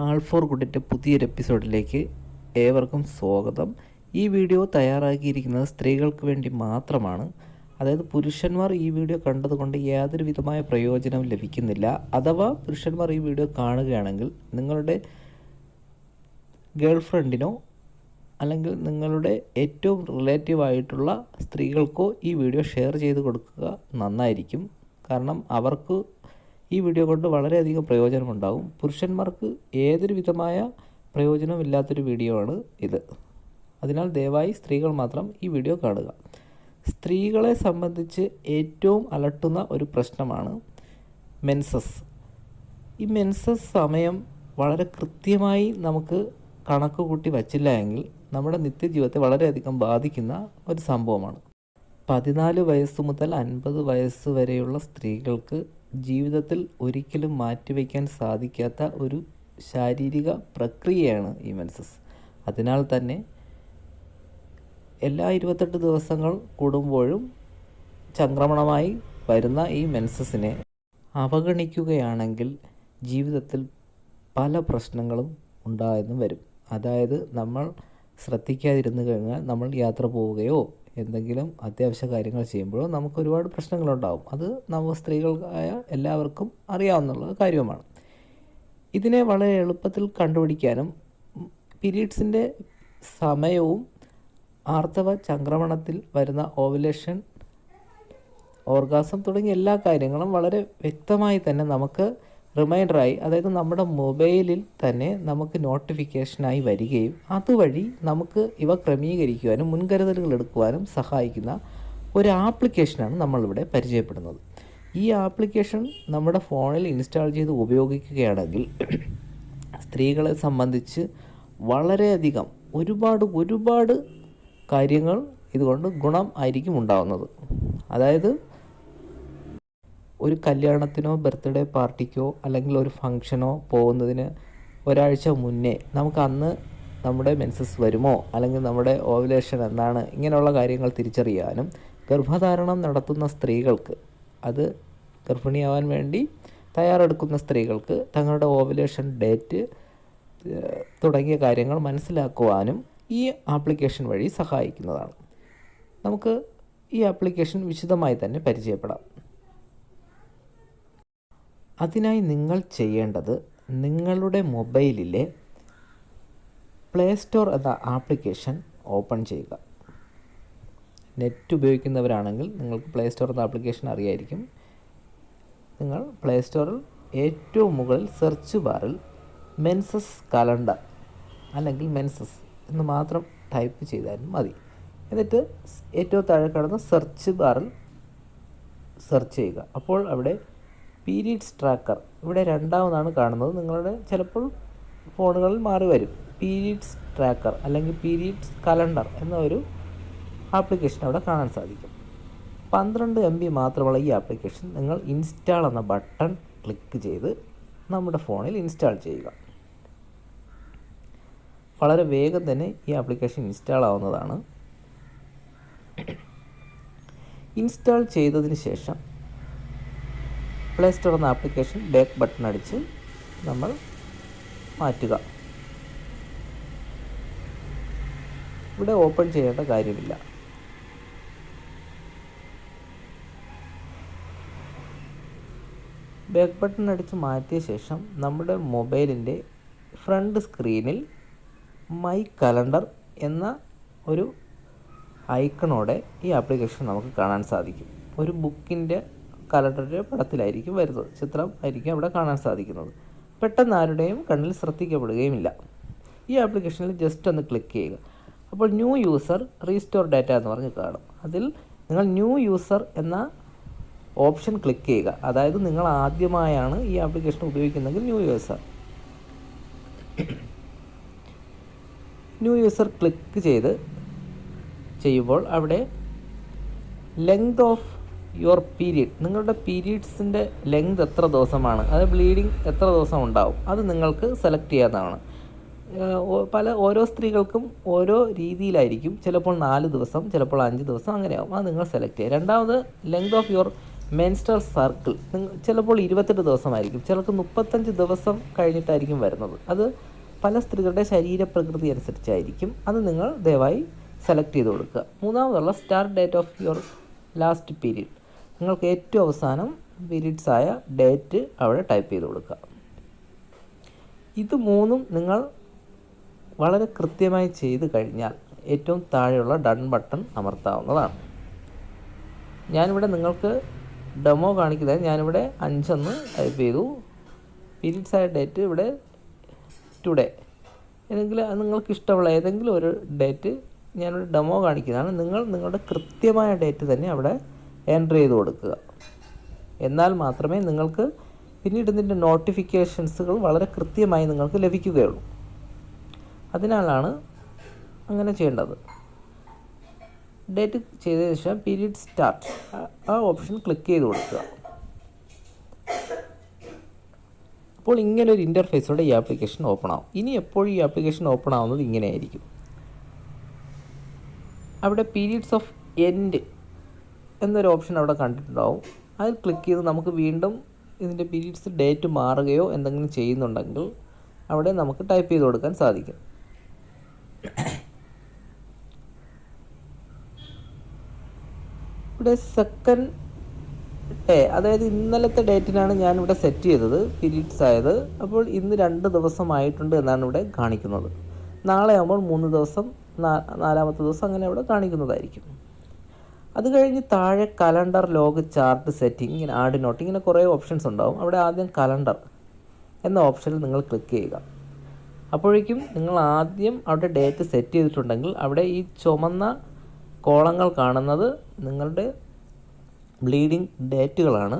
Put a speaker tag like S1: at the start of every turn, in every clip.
S1: ആൾ four ഗുഡിന്റെ പുതിയൊരു എപ്പിസോഡിലേക്ക് ഏവർക്കും സ്വാഗതം. ഈ വീഡിയോ തയ്യാറാക്കിയിരിക്കുന്നത് സ്ത്രീകൾക്ക് വേണ്ടി മാത്രമാണ്. അതായത് പുരുഷന്മാർ ഈ വീഡിയോ കണ്ടതുകൊണ്ട് യാതൊരു വിധമായ പ്രയോജനവും ലഭിക്കുന്നില്ല. അഥവാ പുരുഷന്മാർ ഈ വീഡിയോ കാണുകയാണെങ്കിൽ നിങ്ങളുടെ ഗേൾഫ്രണ്ടിനോ അല്ലെങ്കിൽ നിങ്ങളുടെ ഏറ്റവും റിലേറ്റീവായിട്ടുള്ള സ്ത്രീകൾക്കോ ഈ വീഡിയോ ഷെയർ ചെയ്ത് കൊടുക്കുക നന്നായിരിക്കും. കാരണം അവർക്ക് ഈ വീഡിയോ കൊണ്ട് വളരെയധികം പ്രയോജനമുണ്ടാകും പുരുഷന്മാർക്ക് ഏതൊരു വിധമായ പ്രയോജനവും ഇല്ലാത്തൊരു വീഡിയോ ആണ് ഇത്. അതിനാൽ ദയവായി സ്ത്രീകൾ മാത്രം ഈ വീഡിയോ കാണുക. സ്ത്രീകളെ സംബന്ധിച്ച് ഏറ്റവും അലട്ടുന്ന ഒരു പ്രശ്നമാണ് മെൻസസ് ഈ മെൻസസ് സമയം വളരെ കൃത്യമായി നമുക്ക് കണക്ക് കൂട്ടി വച്ചില്ല എങ്കിൽ നമ്മുടെ നിത്യജീവിതത്തെ വളരെയധികം ബാധിക്കുന്ന ഒരു സംഭവമാണ്. പതിനാല് വയസ്സ് മുതൽ അൻപത് വയസ്സ് വരെയുള്ള സ്ത്രീകൾക്ക് ജീവിതത്തിൽ ഒരിക്കലും മാറ്റിവെക്കാൻ സാധിക്കാത്ത ഒരു ശാരീരിക പ്രക്രിയയാണ് ഈ മെൻസസ്. അതിനാൽ തന്നെ എല്ലാ ഇരുപത്തെട്ട് ദിവസങ്ങൾ കൂടുമ്പോഴും ചംക്രമണമായി വരുന്ന ഈ മെൻസസിനെ അവഗണിക്കുകയാണെങ്കിൽ ജീവിതത്തിൽ പല പ്രശ്നങ്ങളും ഉണ്ടായെന്നും വരും. അതായത് നമ്മൾ ശ്രദ്ധിക്കാതിരുന്നു കഴിഞ്ഞാൽ നമ്മൾ യാത്ര പോവുകയോ എന്തെങ്കിലും അത്യാവശ്യ കാര്യങ്ങൾ ചെയ്യുമ്പോഴോ നമുക്ക് ഒരുപാട് പ്രശ്നങ്ങളുണ്ടാവും. അത് നമ്മൾ സ്ത്രീകളായ എല്ലാവർക്കും അറിയാവുന്ന കാര്യവുമാണ്. ഇതിനെ വളരെ എളുപ്പത്തിൽ കണ്ടുപിടിക്കാനും പീരീഡ്സിന്റെ സമയവും ആർത്തവ ചംക്രമണത്തിൽ വരുന്ന ഓവുലേഷൻ ഓർഗാസം തുടങ്ങിയ എല്ലാ കാര്യങ്ങളും വളരെ വ്യക്തമായി തന്നെ നമുക്ക് റിമൈൻഡറായി അതായത് നമ്മുടെ മൊബൈലിൽ തന്നെ നമുക്ക് നോട്ടിഫിക്കേഷനായി വരികയും അതുവഴി നമുക്ക് ഇവ ക്രമീകരിക്കുവാനും മുൻകരുതലുകൾ എടുക്കുവാനും സഹായിക്കുന്ന ഒരു ആപ്ലിക്കേഷനാണ് നമ്മളിവിടെ പരിചയപ്പെടുന്നത്. ഈ ആപ്ലിക്കേഷൻ നമ്മുടെ ഫോണിൽ ഇൻസ്റ്റാൾ ചെയ്ത് ഉപയോഗിക്കുകയാണെങ്കിൽ സ്ത്രീകളെ സംബന്ധിച്ച് വളരെയധികം ഒരുപാട് ഒരുപാട് കാര്യങ്ങൾ ഇതുകൊണ്ട് ഗുണം ആയിരിക്കും ഉണ്ടാകുന്നത് അതായത് ഒരു കല്യാണത്തിനോ ബർത്ത്ഡേ പാർട്ടിക്കോ അല്ലെങ്കിൽ ഒരു ഫങ്ഷനോ പോകുന്നതിന് ഒരാഴ്ച മുന്നേ നമുക്ക് അന്ന് നമ്മുടെ മെൻസസ് വരുമോ? അല്ലെങ്കിൽ നമ്മുടെ ഓവുലേഷൻ എന്താണ്? ഇങ്ങനെയുള്ള കാര്യങ്ങൾ തിരിച്ചറിയാനും ഗർഭധാരണം നടത്തുന്ന സ്ത്രീകൾക്ക് അത് ഗർഭിണിയാവാൻ വേണ്ടി തയ്യാറെടുക്കുന്ന സ്ത്രീകൾക്ക് തങ്ങളുടെ ഓവുലേഷൻ ഡേറ്റ് തുടങ്ങിയ കാര്യങ്ങൾ മനസ്സിലാക്കുവാനും ഈ ആപ്ലിക്കേഷൻ വഴി സഹായിക്കുന്നതാണ്. നമുക്ക് ഈ ആപ്ലിക്കേഷൻ വിശദമായി തന്നെ പരിചയപ്പെടാം. അതിനായി നിങ്ങൾ ചെയ്യേണ്ടത് നിങ്ങളുടെ മൊബൈലിലെ പ്ലേ സ്റ്റോർ എന്ന ആപ്ലിക്കേഷൻ ഓപ്പൺ ചെയ്യുക. നെറ്റ് ഉപയോഗിക്കുന്നവരാണെങ്കിൽ നിങ്ങൾക്ക് പ്ലേ സ്റ്റോർ എന്ന ആപ്ലിക്കേഷൻ അറിയായിരിക്കും. നിങ്ങൾ പ്ലേ സ്റ്റോറിൽ ഏറ്റവും മുകളിൽ സെർച്ച് ബാറിൽ മെൻസസ് കലണ്ടർ അല്ലെങ്കിൽ മെൻസസ് എന്ന് മാത്രം ടൈപ്പ് ചെയ്താലും മതി. എന്നിട്ട് ഏറ്റവും താഴെ കാണുന്ന സെർച്ച് ബാറിൽ സെർച്ച് ചെയ്യുക. അപ്പോൾ അവിടെ പീരീഡ്സ് ട്രാക്കർ. ഇവിടെ രണ്ടാമതാണ് കാണുന്നത്. നിങ്ങളുടെ ചിലപ്പോൾ ഫോണുകളിൽ മാറി വരും. പീരീഡ്സ് ട്രാക്കർ അല്ലെങ്കിൽ പീരീഡ്സ് കലണ്ടർ എന്ന ഒരു ആപ്ലിക്കേഷൻ അവിടെ കാണാൻ സാധിക്കും. പന്ത്രണ്ട് എം ബി മാത്രമുള്ള ഈ ആപ്ലിക്കേഷൻ നിങ്ങൾ ഇൻസ്റ്റാൾ എന്ന ബട്ടൺ ക്ലിക്ക് ചെയ്ത് നമ്മുടെ ഫോണിൽ ഇൻസ്റ്റാൾ ചെയ്യുക. വളരെ വേഗം തന്നെ ഈ ആപ്ലിക്കേഷൻ ഇൻസ്റ്റാൾ ആവുന്നതാണ്. ഇൻസ്റ്റാൾ ചെയ്തതിന് ശേഷം പ്ലേ സ്റ്റോർ എന്ന ആപ്ലിക്കേഷൻ ബാക്ക് ബട്ടൺ അടിച്ച് നമ്മൾ മാറ്റുക. ഇവിടെ ഓപ്പൺ ചെയ്യേണ്ട കാര്യമില്ല. ബാക്ക് ബട്ടൺ അടിച്ച് മാറ്റിയ ശേഷം നമ്മുടെ മൊബൈലിന്റെ ഫ്രണ്ട് സ്ക്രീനിൽ മൈ കലണ്ടർ എന്ന ഒരു ഐക്കണോടെ ഈ ആപ്ലിക്കേഷൻ നമുക്ക് കാണാൻ സാധിക്കും. ഒരു ബുക്കിന്റെ കലണ്ടറിന്റെ പടത്തിലായിരിക്കും വരുന്നത്. ചിത്രം ആയിരിക്കും അവിടെ കാണാൻ സാധിക്കുന്നത്. പെട്ടെന്ന് ആരുടെയും കണ്ണിൽ ശ്രദ്ധിക്കപ്പെടുകയുമില്ല. ഈ ആപ്ലിക്കേഷനിൽ ജസ്റ്റ് ഒന്ന് ക്ലിക്ക് ചെയ്യുക. അപ്പോൾ ന്യൂ യൂസർ റീസ്റ്റോർ ഡാറ്റ എന്ന് പറഞ്ഞ് കാണും. അതിൽ നിങ്ങൾ ന്യൂ യൂസർ എന്ന ഓപ്ഷൻ ക്ലിക്ക് ചെയ്യുക. അതായത് നിങ്ങൾ ആദ്യമായാണ് ഈ ആപ്ലിക്കേഷൻ ഉപയോഗിക്കുന്നതെങ്കിൽ new user new user click ചെയ്ത് ചെയ്യുമ്പോൾ അവിടെ ലെങ്ത് ഓഫ് യുവർ പീരീഡ് നിങ്ങളുടെ പീരീഡ്സിന്റെ ലെങ്ത് എത്ര ദിവസമാണ്? അത് ബ്ലീഡിങ് എത്ര ദിവസം ഉണ്ടാവും? അത് നിങ്ങൾക്ക് സെലക്ട് ചെയ്യാവുന്നതാണ്. പല ഓരോ സ്ത്രീകൾക്കും ഓരോ രീതിയിലായിരിക്കും. ചിലപ്പോൾ നാല് ദിവസം ചിലപ്പോൾ അഞ്ച് ദിവസം അങ്ങനെയാവും. അത് നിങ്ങൾ സെലക്ട് ചെയ്യുക. രണ്ടാമത് length of your menstrual circle നിങ്ങൾ ചിലപ്പോൾ ഇരുപത്തെട്ട് ദിവസമായിരിക്കും. ചിലർക്ക് മുപ്പത്തഞ്ച് ദിവസം കഴിഞ്ഞിട്ടായിരിക്കും വരുന്നത്. അത് പല സ്ത്രീകളുടെ ശരീരപ്രകൃതി അനുസരിച്ചായിരിക്കും. അത് നിങ്ങൾ ദയവായി സെലക്ട് ചെയ്ത് കൊടുക്കുക. മൂന്നാമതുള്ള start date of your last period നിങ്ങൾക്ക് ഏറ്റവും അവസാനം പീരീഡ്സ് ആയ ഡേറ്റ് അവിടെ ടൈപ്പ് ചെയ്ത് കൊടുക്കുക. ഇത് മൂന്നും നിങ്ങൾ വളരെ കൃത്യമായി ചെയ്ത് കഴിഞ്ഞാൽ ഏറ്റവും താഴെയുള്ള ഡൺ ബട്ടൺ അമർത്താവുന്നതാണ്. ഞാനിവിടെ നിങ്ങൾക്ക് ഡെമോ കാണിക്കുന്നത് ഞാനിവിടെ അഞ്ചെന്ന് ടൈപ്പ് ചെയ്തു. പീരീഡ്സ് ആയ ഡേറ്റ് ഇവിടെ ടുഡേ ഏതെങ്കിലും നിങ്ങൾക്ക് ഇഷ്ടമുള്ള ഏതെങ്കിലും ഒരു ഡേറ്റ് ഞാനിവിടെ ഡെമോ കാണിക്കുന്നതാണ്. നിങ്ങൾ നിങ്ങളുടെ കൃത്യമായ ഡേറ്റ് തന്നെ അവിടെ എന്റർ ചെയ്ത് കൊടുക്കുക. എന്നാൽ മാത്രമേ നിങ്ങൾക്ക് പിന്നീട് ഇതിന്റെ നോട്ടിഫിക്കേഷൻസുകൾ വളരെ കൃത്യമായി നിങ്ങൾക്ക് ലഭിക്കുകയുള്ളൂ. അതിനാലാണ് അങ്ങനെ ചെയ്യേണ്ടത്. ഡേറ്റ് ചെയ്തതിന് ശേഷം പീരീഡ് സ്റ്റാർട്ട് ആ ഓപ്ഷൻ ക്ലിക്ക് ചെയ്ത് കൊടുക്കുക. അപ്പോൾ ഇങ്ങനെ ഒരു ഇന്റർഫേസോടെ ഈ ആപ്ലിക്കേഷൻ ഓപ്പൺ ആവും. ഇനി എപ്പോഴും ഈ ആപ്ലിക്കേഷൻ ഓപ്പൺ ആവുന്നത് ഇങ്ങനെയായിരിക്കും. അവിടെ പീരീഡ്സ് ഓഫ് എൻഡ് എന്നൊരു ഓപ്ഷൻ അവിടെ കണ്ടിട്ടുണ്ടാവും. അതിൽ ക്ലിക്ക് ചെയ്ത് നമുക്ക് വീണ്ടും ഇതിന്റെ പീരീഡ്സ് ഡേറ്റ് മാറുകയോ എന്തെങ്കിലും ചെയ്യുന്നുണ്ടെങ്കിൽ അവിടെ നമുക്ക് ടൈപ്പ് ചെയ്ത് കൊടുക്കാൻ സാധിക്കും. ഇവിടെ സെക്കൻഡ് ഡേ അതായത് ഇന്നലത്തെ ഡേറ്റിനാണ് ഞാനിവിടെ സെറ്റ് ചെയ്തത് പീരീഡ്സ് ആയത്. അപ്പോൾ ഇന്ന് രണ്ട് ദിവസമായിട്ടുണ്ട് എന്നാണ് ഇവിടെ കാണിക്കുന്നത്. നാളെ ആകുമ്പോൾ മൂന്ന് ദിവസം നാലാമത്തെ ദിവസം അങ്ങനെ അവിടെ കാണിക്കുന്നതായിരിക്കും. അത് കഴിഞ്ഞ് താഴെ കലണ്ടർ ലോഗ് ചാർട്ട് സെറ്റിംഗ് ഇങ്ങനെ ആഡ് നോട്ട് ഇങ്ങനെ കുറേ ഓപ്ഷൻസ് ഉണ്ടാവും. അവിടെ ആദ്യം കലണ്ടർ എന്ന ഓപ്ഷനിൽ നിങ്ങൾ ക്ലിക്ക് ചെയ്യുക. അപ്പോഴേക്കും നിങ്ങൾ ആദ്യം അവിടെ ഡേറ്റ് സെറ്റ് ചെയ്തിട്ടുണ്ടെങ്കിൽ അവിടെ ഈ ചുമന്ന കോളങ്ങൾ കാണുന്നത് നിങ്ങളുടെ ബ്ലീഡിങ് ഡേറ്റുകളാണ്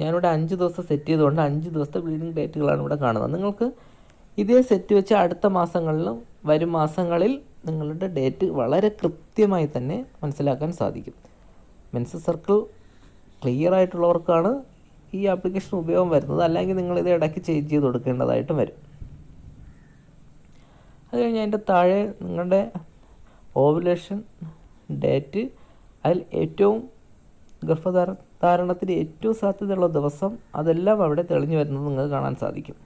S1: ഞാനിവിടെ അഞ്ച് ദിവസം സെറ്റ് ചെയ്തുകൊണ്ട് അഞ്ച് ദിവസത്തെ ബ്ലീഡിങ് ഡേറ്റുകളാണ് ഇവിടെ കാണുന്നത്. നിങ്ങൾക്ക് ഇതേ സെറ്റ് വെച്ച് അടുത്ത മാസങ്ങളിലും വരും മാസങ്ങളിൽ നിങ്ങളുടെ ഡേറ്റ് വളരെ കൃത്യമായി തന്നെ മനസ്സിലാക്കാൻ സാധിക്കും. മെൻസ് സർക്കിൾ ക്ലിയർ ആയിട്ടുള്ളവർക്കാണ് ഈ ആപ്ലിക്കേഷൻ ഉപയോഗം വരുന്നത്. അല്ലെങ്കിൽ നിങ്ങളിത് ഇടയ്ക്ക് ചേഞ്ച് ചെയ്ത് കൊടുക്കേണ്ടതായിട്ടും വരും. അത് കഴിഞ്ഞ് അതിന്റെ താഴെ നിങ്ങളുടെ ഓവുലേഷൻ ഡേറ്റ് അതിൽ ഏറ്റവും ഗർഭധാര ധാരണത്തിന് ഏറ്റവും സാധ്യതയുള്ള ദിവസം അതെല്ലാം അവിടെ തെളിഞ്ഞു വരുന്നത് നിങ്ങൾക്ക് കാണാൻ സാധിക്കും.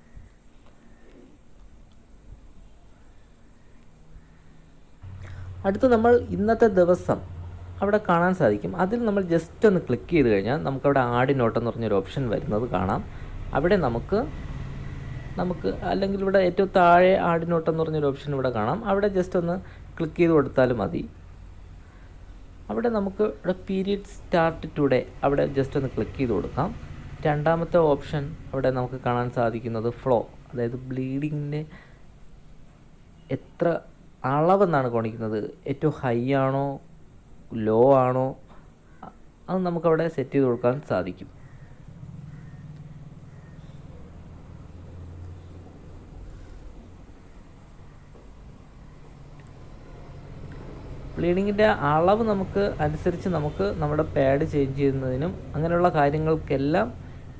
S1: അടുത്ത് നമ്മൾ ഇന്നത്തെ ദിവസം അവിടെ കാണാൻ സാധിക്കും. അതിൽ നമ്മൾ ജസ്റ്റ് ഒന്ന് ക്ലിക്ക് ചെയ്ത് കഴിഞ്ഞാൽ നമുക്കവിടെ ആഡ് നോട്ട് എന്ന് പറഞ്ഞൊരു ഓപ്ഷൻ വരുന്നത് കാണാം. അവിടെ നമുക്ക് നമുക്ക് അല്ലെങ്കിൽ ഇവിടെ ഏറ്റവും താഴെ ആഡ് നോട്ട് എന്ന് പറഞ്ഞൊരു ഓപ്ഷൻ ഇവിടെ കാണാം. അവിടെ ജസ്റ്റ് ഒന്ന് ക്ലിക്ക് ചെയ്ത് കൊടുത്താലും മതി. അവിടെ നമുക്ക് ഇവിടെ പീരീഡ് സ്റ്റാർട്ട് ടുഡേ അവിടെ ജസ്റ്റ് ഒന്ന് ക്ലിക്ക് ചെയ്ത് കൊടുക്കാം. രണ്ടാമത്തെ ഓപ്ഷൻ അവിടെ നമുക്ക് കാണാൻ സാധിക്കുന്നത് ഫ്ലോ അതായത് ബ്ലീഡിങ്ങിന്റെ എത്ര അളവെന്നാണ് കാണിക്കുന്നത്. ഏറ്റവും ഹൈ ആണോ ലോ ആണോ അത് നമുക്കവിടെ സെറ്റ് ചെയ്ത് കൊടുക്കാൻ സാധിക്കും. ബ്ലീഡിങ്ങിന്റെ അളവ് നമുക്ക് അനുസരിച്ച് നമുക്ക് നമ്മുടെ പാഡ് ചേഞ്ച് ചെയ്യുന്നതിനും അങ്ങനെയുള്ള കാര്യങ്ങൾക്കെല്ലാം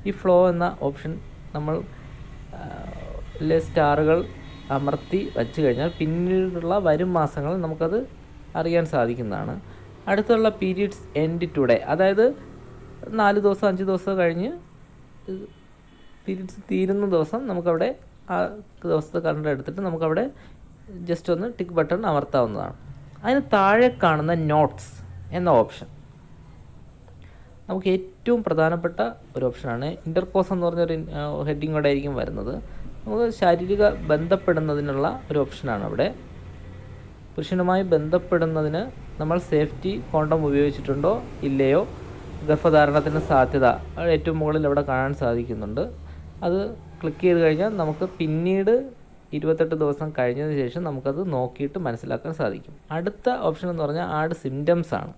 S1: ഈ ഫ്ലോ എന്ന ഓപ്ഷൻ നമ്മൾ സ്റ്റാറുകൾ അമർത്തി വച്ചു കഴിഞ്ഞാൽ പിന്നീടുള്ള വരും മാസങ്ങളിൽ നമുക്കത് അറിയാൻ സാധിക്കുന്നതാണ്. അടുത്തുള്ള പീരീഡ്സ് എൻഡ് ടുഡേ അതായത് നാല് ദിവസം അഞ്ച് ദിവസം കഴിഞ്ഞ് പീരീഡ്സ് തീരുന്ന ദിവസം നമുക്കവിടെ ആ ദിവസത്തെ കറണ്ട് എടുത്തിട്ട് നമുക്കവിടെ ജസ്റ്റ് ഒന്ന് ടിക്ക് ബട്ടൺ അമർത്താവുന്നതാണ്. അതിന് താഴെ കാണുന്ന നോട്ട്സ് എന്ന ഓപ്ഷൻ നമുക്ക് ഏറ്റവും പ്രധാനപ്പെട്ട ഒരു ഓപ്ഷനാണ് ഇന്റർകോസ് എന്ന് പറഞ്ഞൊരു ഹെഡിങ്ങോടെ ആയിരിക്കും വരുന്നത്. നമുക്ക് ശാരീരിക ബന്ധപ്പെടുന്നതിനുള്ള ഒരു ഓപ്ഷനാണ് അവിടെ. പുരുഷനുമായി ബന്ധപ്പെടുന്നതിന് നമ്മൾ സേഫ്റ്റി കോണ്ടം ഉപയോഗിച്ചിട്ടുണ്ടോ? ഇല്ലയോ? ഗർഭധാരണത്തിന് സാധ്യത. ഏറ്റവും മുകളിൽ അവിടെ കാണാൻ സാധിക്കുന്നുണ്ട്. അത് ക്ലിക്ക് ചെയ്ത് കഴിഞ്ഞാൽ നമുക്ക് പിന്നീട് ഇരുപത്തെട്ട് ദിവസം കഴിഞ്ഞതിന് ശേഷം നമുക്കത് നോക്കിയിട്ട് മനസ്സിലാക്കാൻ സാധിക്കും. അടുത്ത ഓപ്ഷൻ എന്ന് പറഞ്ഞാൽ ആട് സിംറ്റംസ് ആണ്.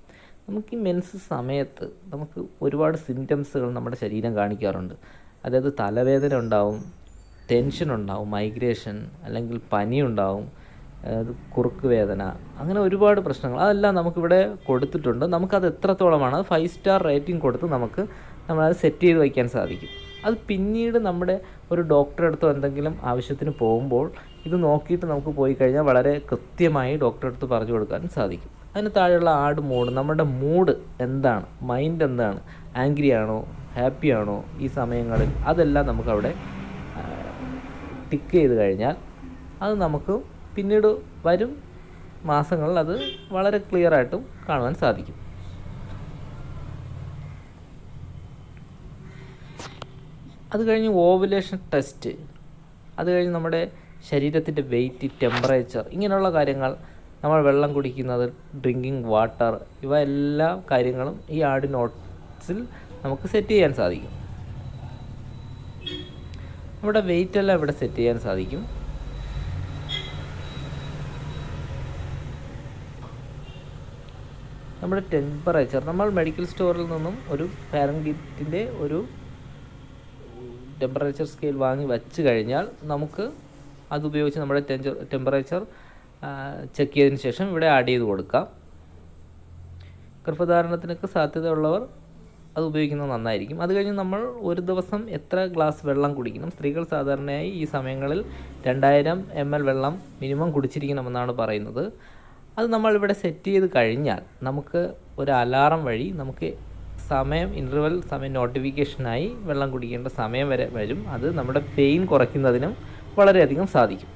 S1: നമുക്ക് ഈ മെൻസ് സമയത്ത് നമുക്ക് ഒരുപാട് സിംറ്റംസുകൾ നമ്മുടെ ശരീരം കാണിക്കാറുണ്ട്. അതായത് തലവേദന ഉണ്ടാവും ടെൻഷൻ ഉണ്ടാവും മൈഗ്രേഷൻ അല്ലെങ്കിൽ പനി ഉണ്ടാവും കുറുക്ക് വേദന അങ്ങനെ ഒരുപാട് പ്രശ്നങ്ങൾ. അതെല്ലാം നമുക്കിവിടെ കൊടുത്തിട്ടുണ്ട്. നമുക്കത് എത്രത്തോളമാണ്? അത് ഫൈവ് സ്റ്റാർ റേറ്റിംഗ് കൊടുത്ത് നമുക്ക് നമ്മളത് സെറ്റ് ചെയ്ത് വയ്ക്കാൻ സാധിക്കും. അത് പിന്നീട് നമ്മുടെ ഒരു ഡോക്ടറെ അടുത്തോ എന്തെങ്കിലും ആവശ്യത്തിന് പോകുമ്പോൾ ഇത് നോക്കിയിട്ട് നമുക്ക് പോയി കഴിഞ്ഞാൽ വളരെ കൃത്യമായി ഡോക്ടറെ അടുത്ത് പറഞ്ഞു കൊടുക്കാൻ സാധിക്കും. അതിന് താഴെയുള്ള ആട് മൂഡ് നമ്മുടെ മൂഡ് എന്താണ്? മൈൻഡ് എന്താണ്? ആംഗ്രി ആണോ? ഹാപ്പി ആണോ? ഈ സമയങ്ങളിൽ അതെല്ലാം നമുക്കവിടെ ടിക്ക് ചെയ്ത് കഴിഞ്ഞാൽ അത് നമുക്ക് പിന്നീട് വരും. മാസങ്ങളിൽ അത് വളരെ ക്ലിയർ ആയിട്ടും കാണുവാൻ സാധിക്കും. അത് കഴിഞ്ഞ് ഓവുലേഷൻ ടെസ്റ്റ് അത് കഴിഞ്ഞ് നമ്മുടെ ശരീരത്തിന്റെ വെയിറ്റ് ടെമ്പറേച്ചർ ഇങ്ങനെയുള്ള കാര്യങ്ങൾ നമ്മൾ വെള്ളം കുടിക്കുന്നത് ഡ്രിങ്കിങ് വാട്ടർ ഇവ എല്ലാ കാര്യങ്ങളും ഈ ആഡ് നോട്ട്സിൽ നമുക്ക് സെറ്റ് ചെയ്യാൻ സാധിക്കും. നമ്മുടെ വെയിറ്റ് എല്ലാം ഇവിടെ സെറ്റ് ചെയ്യാൻ സാധിക്കും. നമ്മുടെ ടെമ്പറേച്ചർ നമ്മൾ മെഡിക്കൽ സ്റ്റോറിൽ നിന്നും ഒരു പാരൻഗിറ്റിന്റെ ഒരു ടെമ്പറേച്ചർ സ്കെയിൽ വാങ്ങി വച്ച് കഴിഞ്ഞാൽ നമുക്ക് അതുപയോഗിച്ച് നമ്മുടെ ടെമ്പറേച്ചർ ചെക്ക് ചെയ്തതിന് ശേഷം ഇവിടെ ആഡ് ചെയ്ത് കൊടുക്കാം. ഗർഭധാരണത്തിനൊക്കെ സാധ്യതയുള്ളവർ അത് ഉപയോഗിക്കുന്നത് നന്നായിരിക്കും. അത് കഴിഞ്ഞ് നമ്മൾ ഒരു ദിവസം എത്ര ഗ്ലാസ് വെള്ളം കുടിക്കണം? സ്ത്രീകൾ സാധാരണയായി ഈ സമയങ്ങളിൽ രണ്ടായിരം എം എൽ വെള്ളം മിനിമം കുടിച്ചിരിക്കണമെന്നാണ് പറയുന്നത്. അത് നമ്മൾ ഇവിടെ സെറ്റ് ചെയ്ത് കഴിഞ്ഞാൽ നമുക്ക് ഒരു അലാറം വഴി നമുക്ക് സമയം ഇന്റർവൽ സമയം നോട്ടിഫിക്കേഷനായി വെള്ളം കുടിക്കേണ്ട സമയം വരെ വരും. അത് നമ്മുടെ പെയിൻ കുറയ്ക്കുന്നതിനും വളരെയധികം സാധിക്കും.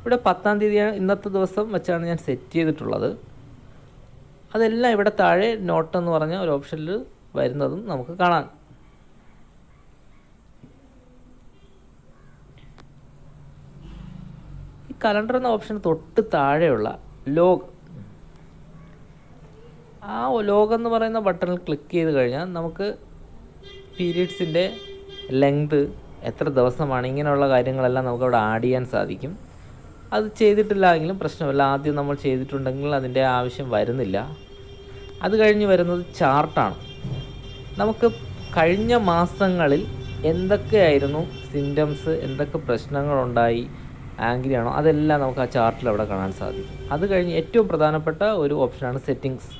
S1: ഇവിടെ പത്താം തീയതി ഇന്നത്തെ ദിവസം വെച്ചാണ് ഞാൻ സെറ്റ് ചെയ്തിട്ടുള്ളത്. അതെല്ലാം ഇവിടെ താഴെ നോട്ട് എന്ന് പറഞ്ഞ ഒരു ഓപ്ഷനിൽ വരുന്നതും നമുക്ക് കാണാം. ഈ കലണ്ടർ എന്ന ഓപ്ഷൻ തൊട്ട് താഴെയുള്ള ലോഗ് ആ ലോഗ് എന്ന് പറയുന്ന ബട്ടണിൽ ക്ലിക്ക് ചെയ്ത് കഴിഞ്ഞാൽ നമുക്ക് പീരീഡ്സിന്റെ ലെങ്ത് എത്ര ദിവസമാണ് ഇങ്ങനെയുള്ള കാര്യങ്ങളെല്ലാം നമുക്ക് അവിടെ ആഡ് ചെയ്യാൻ സാധിക്കും. അത് ചെയ്തിട്ടില്ലെങ്കിലും പ്രശ്നമില്ല. ആദ്യം നമ്മൾ ചെയ്തിട്ടുണ്ടെങ്കിൽ അതിന്റെ ആവശ്യം വരുന്നില്ല. അത് കഴിഞ്ഞ് വരുന്നത് ചാർട്ടാണ്. നമുക്ക് കഴിഞ്ഞ മാസങ്ങളിൽ എന്തൊക്കെയായിരുന്നു സിംറ്റംസ് എന്തൊക്കെ പ്രശ്നങ്ങളുണ്ടായി ആംഗ്രി ആണോ അതെല്ലാം നമുക്ക് ആ ചാർട്ടിൽ അവിടെ കാണാൻ സാധിക്കും. അത് കഴിഞ്ഞ് ഏറ്റവും പ്രധാനപ്പെട്ട ഒരു ഓപ്ഷനാണ് സെറ്റിങ്സ്.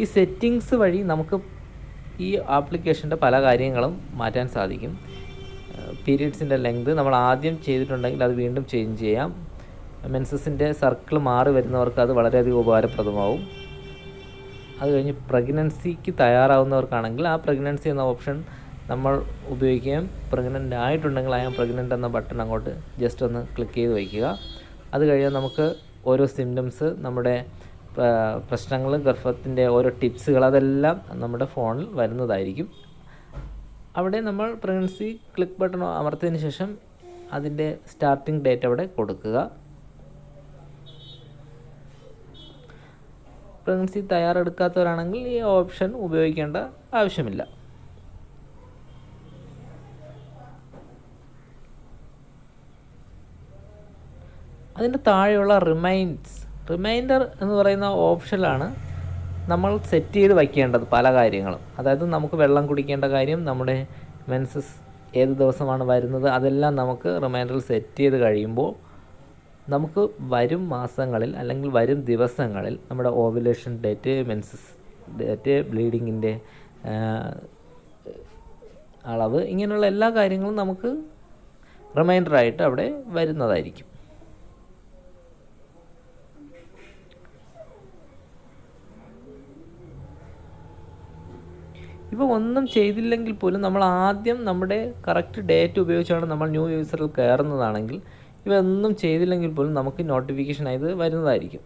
S1: ഈ സെറ്റിങ്സ് വഴി നമുക്ക് ഈ ആപ്ലിക്കേഷന്റെ പല കാര്യങ്ങളും മാറ്റാൻ സാധിക്കും. പീരീഡ്സിന്റെ ലെങ്ത് നമ്മൾ ആദ്യം ചെയ്തിട്ടുണ്ടെങ്കിൽ അത് വീണ്ടും ചേഞ്ച് ചെയ്യാം. മെൻസസിന്റെ സർക്കിൾ മാറി വരുന്നവർക്ക് അത് വളരെയധികം ഉപകാരപ്രദമാവും. അത് കഴിഞ്ഞ് പ്രഗ്നൻസിക്ക് തയ്യാറാവുന്നവർക്കാണെങ്കിൽ ആ പ്രഗ്നൻസി എന്ന ഓപ്ഷൻ നമ്മൾ ഉപയോഗിക്കുകയും പ്രഗ്നന്റ് ആയിട്ടുണ്ടെങ്കിൽ ആ പ്രഗ്നന്റ് എന്ന ബട്ടൺ അങ്ങോട്ട് ജസ്റ്റ് ഒന്ന് ക്ലിക്ക് ചെയ്ത് വയ്ക്കുക. അത് കഴിഞ്ഞാൽ നമുക്ക് ഓരോ സിംറ്റംസ് നമ്മുടെ പ്രശ്നങ്ങൾ ഗർഭത്തിന്റെ ഓരോ ടിപ്സുകൾ അതെല്ലാം നമ്മുടെ ഫോണിൽ വരുന്നതായിരിക്കും. അവിടെ നമ്മൾ പ്രഗ്നൻസി ക്ലിക്ക് ബട്ടൺ അമർത്തിയതിന് ശേഷം അതിന്റെ സ്റ്റാർട്ടിംഗ് ഡേറ്റ് അവിടെ കൊടുക്കുക. പ്രഗ്നൻസി തയ്യാറെടുക്കാത്തവരാണെങ്കിൽ ഈ ഓപ്ഷൻ ഉപയോഗിക്കേണ്ട ആവശ്യമില്ല. അതിന്റെ താഴെയുള്ള റിമൈൻഡ്സ് റിമൈൻഡർ എന്ന് പറയുന്ന ഓപ്ഷനിലാണ് നമ്മൾ സെറ്റ് ചെയ്ത് വയ്ക്കേണ്ടത് പല കാര്യങ്ങളും. അതായത് നമുക്ക് വെള്ളം കുടിക്കേണ്ട കാര്യം നമ്മുടെ മെൻസസ് ഏത് ദിവസമാണ് വരുന്നത് അതെല്ലാം നമുക്ക് റിമൈൻഡറിൽ സെറ്റ് ചെയ്ത് കഴിയുമ്പോൾ നമുക്ക് വരും മാസങ്ങളിൽ അല്ലെങ്കിൽ വരും ദിവസങ്ങളിൽ നമ്മുടെ ഓവുലേഷൻ ഡേറ്റ് മെൻസസ് ഡേറ്റ് ബ്ലീഡിങ്ങിന്റെ അളവ് ഇങ്ങനെയുള്ള എല്ലാ കാര്യങ്ങളും നമുക്ക് റിമൈൻഡർ ആയിട്ട് അവിടെ വരുന്നതായിരിക്കും. ഇപ്പോൾ ഒന്നും ചെയ്തില്ലെങ്കിൽ പോലും നമ്മൾ ആദ്യം നമ്മുടെ കറക്റ്റ് ഡേറ്റ് ഉപയോഗിച്ചാണ് നമ്മൾ ന്യൂ യൂസറിൽ കയറുന്നതാണെങ്കിൽ ഇവ ഒന്നും ചെയ്തില്ലെങ്കിൽ പോലും നമുക്ക് നോട്ടിഫിക്കേഷൻ ആയത് വരുന്നതായിരിക്കും.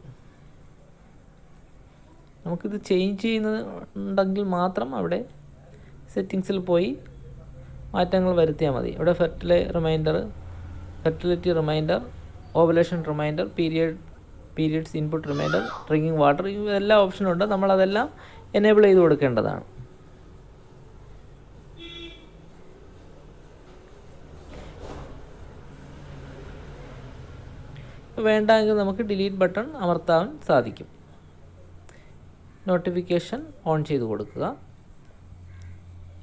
S1: നമുക്കിത് ചേഞ്ച് ചെയ്യുന്നുണ്ടെങ്കിൽ മാത്രം അവിടെ സെറ്റിങ്സിൽ പോയി മാറ്റങ്ങൾ വരുത്തിയാൽ മതി. ഇവിടെ fertile reminder fertility reminder ovulation reminder period periods input reminder drinking water ഇതെല്ലാം ഓപ്ഷനുണ്ട് നമ്മളതെല്ലാം എനേബിൾ ചെയ്ത് കൊടുക്കേണ്ടതാണ്. വേണ്ടെങ്കിൽ നമുക്ക് ഡിലീറ്റ് ബട്ടൺ അമർത്താൻ സാധിക്കും. നോട്ടിഫിക്കേഷൻ ഓൺ ചെയ്ത് കൊടുക്കുക.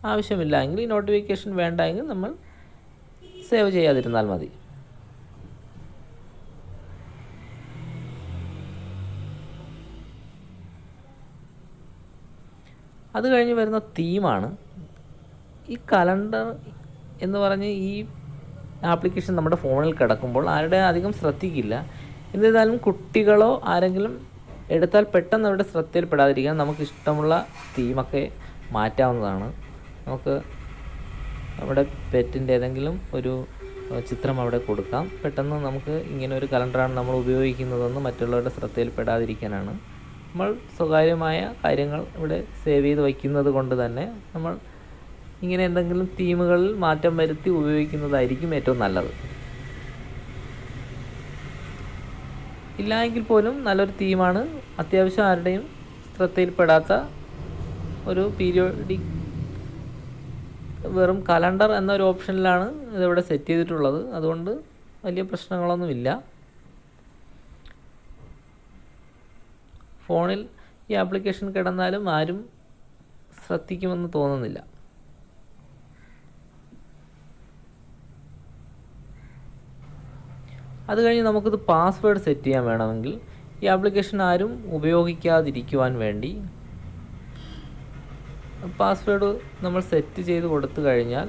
S1: ആവശ്യമില്ലെങ്കിൽ ഈ നോട്ടിഫിക്കേഷൻ വേണ്ടെങ്കിൽ നമ്മൾ സേവ് ചെയ്യാതിരുന്നാൽ മതി. അത് കഴിഞ്ഞ് വരുന്ന തീമാണ് ഈ കലണ്ടർ എന്ന് പറഞ്ഞ് ഈ ആപ്ലിക്കേഷൻ നമ്മുടെ ഫോണിൽ കിടക്കുമ്പോൾ ആരുടെ അധികം ശ്രദ്ധിക്കില്ല. എന്നിരുന്നാലും കുട്ടികളോ ആരെങ്കിലും എടുത്താൽ പെട്ടെന്ന് അവരുടെ ശ്രദ്ധയിൽപ്പെടാതിരിക്കാൻ നമുക്ക് ഇഷ്ടമുള്ള തീമൊക്കെ മാറ്റാവുന്നതാണ്. നമുക്ക് നമ്മുടെ പെറ്റിന്റെ ഏതെങ്കിലും ഒരു ചിത്രം അവിടെ കൊടുക്കാം. പെട്ടെന്ന് നമുക്ക് ഇങ്ങനെ ഒരു കലണ്ടറാണ് നമ്മൾ ഉപയോഗിക്കുന്നതെന്ന് മറ്റുള്ളവരുടെ ശ്രദ്ധയിൽപ്പെടാതിരിക്കാനാണ് നമ്മൾ സ്വകാര്യമായ കാര്യങ്ങൾ ഇവിടെ സേവ് ചെയ്ത് വയ്ക്കുന്നത് കൊണ്ട് തന്നെ നമ്മൾ ഇങ്ങനെ എന്തെങ്കിലും തീമുകളിൽ മാറ്റം വരുത്തി ഉപയോഗിക്കുന്നതായിരിക്കും ഏറ്റവും നല്ലത്. ഇല്ല എങ്കിൽ പോലും നല്ലൊരു തീമാണ് അത്യാവശ്യം ആരുടെയും ശ്രദ്ധയിൽപ്പെടാത്ത ഒരു പീരിയോഡിക് വെറും കലണ്ടർ എന്നൊരു ഓപ്ഷനിലാണ് ഇതിവിടെ സെറ്റ് ചെയ്തിട്ടുള്ളത്. അതുകൊണ്ട് വലിയ പ്രശ്നങ്ങളൊന്നുമില്ല. ഫോണിൽ ഈ ആപ്ലിക്കേഷൻ കിടന്നാലും ആരും ശ്രദ്ധിക്കുമെന്ന് തോന്നുന്നില്ല. അത് കഴിഞ്ഞ് നമുക്കിത് പാസ്വേഡ് സെറ്റ് ചെയ്യാൻ വേണമെങ്കിൽ ഈ ആപ്ലിക്കേഷൻ ആരും ഉപയോഗിക്കാതിരിക്കുവാൻ വേണ്ടി പാസ്വേഡ് നമ്മൾ സെറ്റ് ചെയ്ത് കൊടുത്തു കഴിഞ്ഞാൽ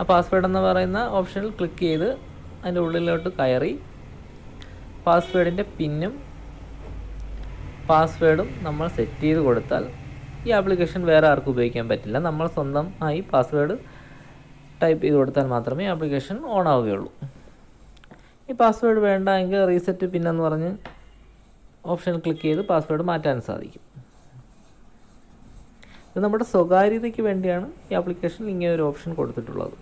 S1: ആ പാസ്വേഡ് എന്ന് പറയുന്ന ഓപ്ഷനിൽ ക്ലിക്ക് ചെയ്ത് അതിന്റെ ഉള്ളിലോട്ട് കയറി പാസ്വേഡിന്റെ പിന്നും പാസ്വേഡും നമ്മൾ സെറ്റ് ചെയ്ത് കൊടുത്താൽ ഈ ആപ്ലിക്കേഷൻ വേറെ ആർക്കും ഉപയോഗിക്കാൻ പറ്റില്ല. നമ്മൾ സ്വന്തമായി പാസ്വേഡ് ടൈപ്പ് ചെയ്ത് കൊടുത്താൽ മാത്രമേ ആപ്ലിക്കേഷൻ ഓൺ ആവുകയുള്ളൂ. ഈ പാസ്വേഡ് വേണ്ട എങ്കിൽ റീസെറ്റ് പിന്നെന്ന് പറഞ്ഞ് ഓപ്ഷൻ ക്ലിക്ക് ചെയ്ത് പാസ്വേഡ് മാറ്റാൻ സാധിക്കും. ഇത് നമ്മുടെ സ്വകാര്യതയ്ക്ക് വേണ്ടിയാണ് ഈ ആപ്ലിക്കേഷനിൽ ഇങ്ങനെ ഒരു ഓപ്ഷൻ കൊടുത്തിട്ടുള്ളത്.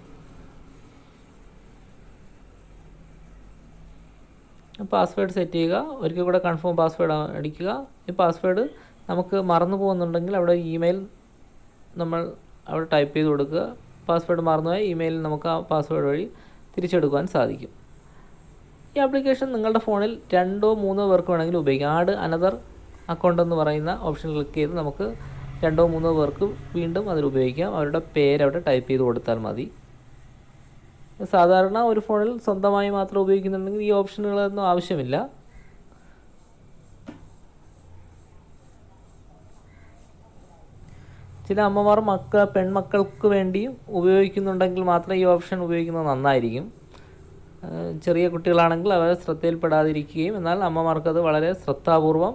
S1: പാസ്വേഡ് സെറ്റ് ചെയ്യുക ഒരിക്കൽ കൂടെ കൺഫേം പാസ്വേഡ് അടിക്കുക. ഈ പാസ്വേഡ് നമുക്ക് മറന്നു പോകുന്നുണ്ടെങ്കിൽ അവിടെ ഇമെയിൽ നമ്മൾ അവിടെ ടൈപ്പ് ചെയ്ത് കൊടുക്കുക. പാസ്വേഡ് മറന്നുപോയാൽ ഇമെയിലിൽ നമുക്ക് ആ പാസ്വേഡ് വഴി തിരിച്ചെടുക്കുവാൻ സാധിക്കും. ഈ ആപ്ലിക്കേഷൻ നിങ്ങളുടെ ഫോണിൽ രണ്ടോ മൂന്നോ പേർക്ക് വേണമെങ്കിൽ ഉപയോഗിക്കാം. ആഡ് അനദർ അക്കൗണ്ട് എന്ന് പറയുന്ന ഓപ്ഷൻ ക്ലിക്ക് ചെയ്ത് നമുക്ക് രണ്ടോ മൂന്നോ പേർക്ക് വീണ്ടും അതിൽ ഉപയോഗിക്കാം. അവരുടെ പേര് അവിടെ ടൈപ്പ് ചെയ്ത് കൊടുത്താൽ മതി. സാധാരണ ഒരു ഫോണിൽ സ്വന്തമായി മാത്രം ഉപയോഗിക്കുന്നുണ്ടെങ്കിൽ ഈ ഓപ്ഷനുകളൊന്നും ആവശ്യമില്ല. ചില അമ്മമാർ മക്ക പെൺമക്കൾക്ക് വേണ്ടിയും ഉപയോഗിക്കുന്നുണ്ടെങ്കിൽ മാത്രം ഈ ഓപ്ഷൻ ഉപയോഗിക്കുന്നത് നന്നായിരിക്കും. ചെറിയ കുട്ടികളാണെങ്കിൽ അവരെ ശ്രദ്ധയിൽപ്പെടാതിരിക്കുകയും എന്നാൽ അമ്മമാർക്കത് വളരെ ശ്രദ്ധാപൂർവം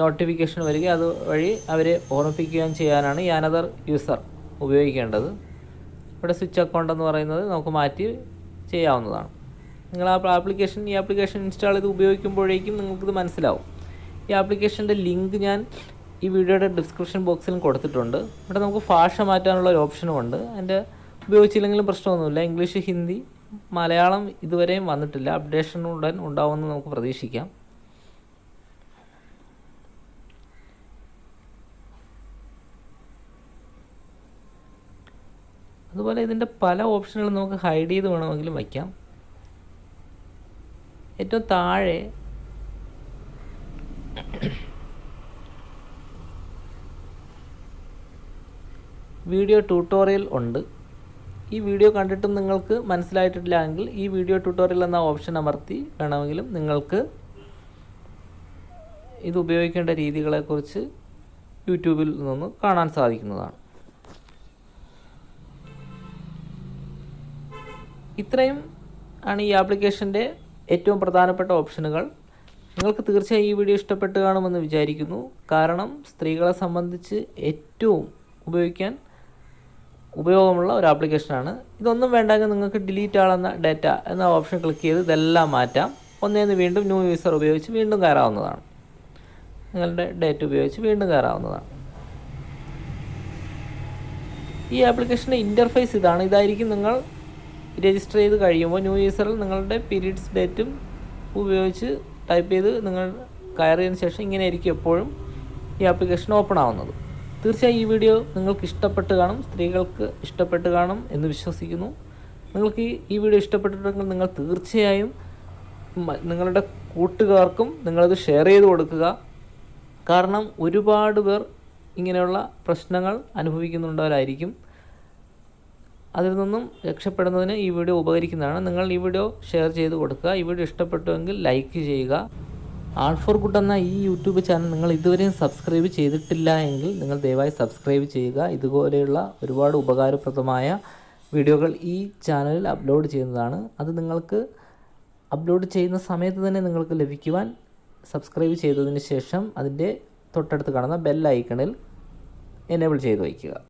S1: നോട്ടിഫിക്കേഷൻ വരിക അത് വഴി അവരെ ഓർമ്മിപ്പിക്കുകയും ചെയ്യാനാണ് ഈ അനദർ യൂസർ ഉപയോഗിക്കേണ്ടത്. ഇവിടെ സ്വിച്ച് അക്കൗണ്ട് എന്ന് പറയുന്നത് നമുക്ക് മാറ്റി ചെയ്യാവുന്നതാണ്. നിങ്ങൾ ആ ആപ്ലിക്കേഷൻ ഈ ആപ്ലിക്കേഷൻ ഇൻസ്റ്റാൾ ചെയ്ത് ഉപയോഗിക്കുമ്പോഴേക്കും നിങ്ങൾക്കിത് മനസ്സിലാവും. ഈ ആപ്ലിക്കേഷന്റെ ലിങ്ക് ഞാൻ ഈ വീഡിയോയുടെ ഡിസ്ക്രിപ്ഷൻ ബോക്സിലും കൊടുത്തിട്ടുണ്ട്. ഇവിടെ നമുക്ക് ഭാഷ മാറ്റാനുള്ള ഒരു ഓപ്ഷനും ഉണ്ട്. അതിന്റെ ഉപയോഗിച്ചില്ലെങ്കിലും പ്രശ്നമൊന്നുമില്ല. ഇംഗ്ലീഷ് ഹിന്ദി മലയാളം ഇതുവരെയും വന്നിട്ടില്ല. അപ്ഡേഷൻ ഉടൻ ഉണ്ടാവുമെന്ന് നമുക്ക് പ്രതീക്ഷിക്കാം. അതുപോലെ ഇതിന്റെ പല ഓപ്ഷനുകളും നമുക്ക് ഹൈഡ് ചെയ്ത് വേണമെങ്കിലും വയ്ക്കാം. ഏറ്റവും താഴെ വീഡിയോ ട്യൂട്ടോറിയൽ ഉണ്ട്. ഈ വീഡിയോ കണ്ടിട്ടും നിങ്ങൾക്ക് മനസ്സിലായിട്ടില്ലെങ്കിൽ ഈ വീഡിയോ ട്യൂട്ടോറിയൽ എന്ന ഓപ്ഷൻ അമർത്തി വേണമെങ്കിലും നിങ്ങൾക്ക് ഇത് ഉപയോഗിക്കേണ്ട രീതികളെക്കുറിച്ച് യൂട്യൂബിൽ നിന്ന് കാണാൻ സാധിക്കുന്നതാണ്. ഇത്രയും ആണ് ഈ ആപ്ലിക്കേഷന്റെ ഏറ്റവും പ്രധാനപ്പെട്ട ഓപ്ഷനുകൾ. നിങ്ങൾക്ക് തീർച്ചയായും ഈ വീഡിയോ ഇഷ്ടപ്പെട്ട് കാണുമെന്ന് വിചാരിക്കുന്നു. കാരണം സ്ത്രീകളെ സംബന്ധിച്ച് ഏറ്റവും ഉപയോഗിക്കാൻ ഉപയോഗമുള്ള ഒരു ആപ്ലിക്കേഷനാണ്. ഇതൊന്നും വേണ്ടെങ്കിൽ നിങ്ങൾക്ക് ഡിലീറ്റ് ആളെന്ന ഡേറ്റ എന്ന ഓപ്ഷൻ ക്ലിക്ക് ചെയ്ത് ഇതെല്ലാം മാറ്റാം. ഒന്നേന്ന് വീണ്ടും ന്യൂ യൂസർ ഉപയോഗിച്ച് വീണ്ടും കയറാവുന്നതാണ്. നിങ്ങളുടെ ഡേറ്റ ഉപയോഗിച്ച് വീണ്ടും കയറാവുന്നതാണ്. ഈ ആപ്ലിക്കേഷന്റെ ഇന്റർഫേസ് ഇതാണ്. ഇതായിരിക്കും നിങ്ങൾ രജിസ്റ്റർ ചെയ്ത് കഴിയുമ്പോൾ ന്യൂ യൂസറിൽ നിങ്ങളുടെ പീരീഡ്സ് ഡേറ്റും ഉപയോഗിച്ച് ടൈപ്പ് ചെയ്ത് നിങ്ങൾ കയറിയതിന് ശേഷം ഇങ്ങനെ ആയിരിക്കും എപ്പോഴും ഈ ആപ്ലിക്കേഷൻ ഓപ്പൺ ആവുന്നത്. തീർച്ചയായും ഈ വീഡിയോ നിങ്ങൾക്ക് ഇഷ്ടപ്പെട്ട് കാണും സ്ത്രീകൾക്ക് ഇഷ്ടപ്പെട്ട് കാണും എന്ന് വിശ്വസിക്കുന്നു. നിങ്ങൾക്ക് ഈ ഈ വീഡിയോ ഇഷ്ടപ്പെട്ടിട്ടുണ്ടെങ്കിൽ നിങ്ങൾ തീർച്ചയായും നിങ്ങളുടെ കൂട്ടുകാർക്കും നിങ്ങളത് ഷെയർ ചെയ്ത് കൊടുക്കുക. കാരണം ഒരുപാട് പേർ ഇങ്ങനെയുള്ള പ്രശ്നങ്ങൾ അനുഭവിക്കുന്നുണ്ടവരായിരിക്കും അതിൽ നിന്നും രക്ഷപ്പെടുന്നതിന് ഈ വീഡിയോ ഉപകരിക്കുന്നതാണ്. നിങ്ങൾ ഈ വീഡിയോ ഷെയർ ചെയ്ത് കൊടുക്കുക. ഈ വീഡിയോ ഇഷ്ടപ്പെട്ടുവെങ്കിൽ ലൈക്ക് ചെയ്യുക. ആൾ ഫോർ ഗുഡ് എന്ന ഈ യൂട്യൂബ് ചാനൽ നിങ്ങൾ ഇതുവരെയും സബ്സ്ക്രൈബ് ചെയ്തിട്ടില്ല എങ്കിൽ നിങ്ങൾ ദയവായി സബ്സ്ക്രൈബ് ചെയ്യുക. ഇതുപോലെയുള്ള ഒരുപാട് ഉപകാരപ്രദമായ വീഡിയോകൾ ഈ ചാനലിൽ അപ്ലോഡ് ചെയ്യുന്നതാണ്. അത് നിങ്ങൾക്ക് അപ്ലോഡ് ചെയ്യുന്ന സമയത്ത് തന്നെ നിങ്ങൾക്ക് ലഭിക്കുവാൻ സബ്സ്ക്രൈബ് ചെയ്തതിന് ശേഷം അതിന്റെ തൊട്ടടുത്ത് കാണുന്ന ബെൽ ഐക്കണിൽ എനേബിൾ ചെയ്ത് വയ്ക്കുക.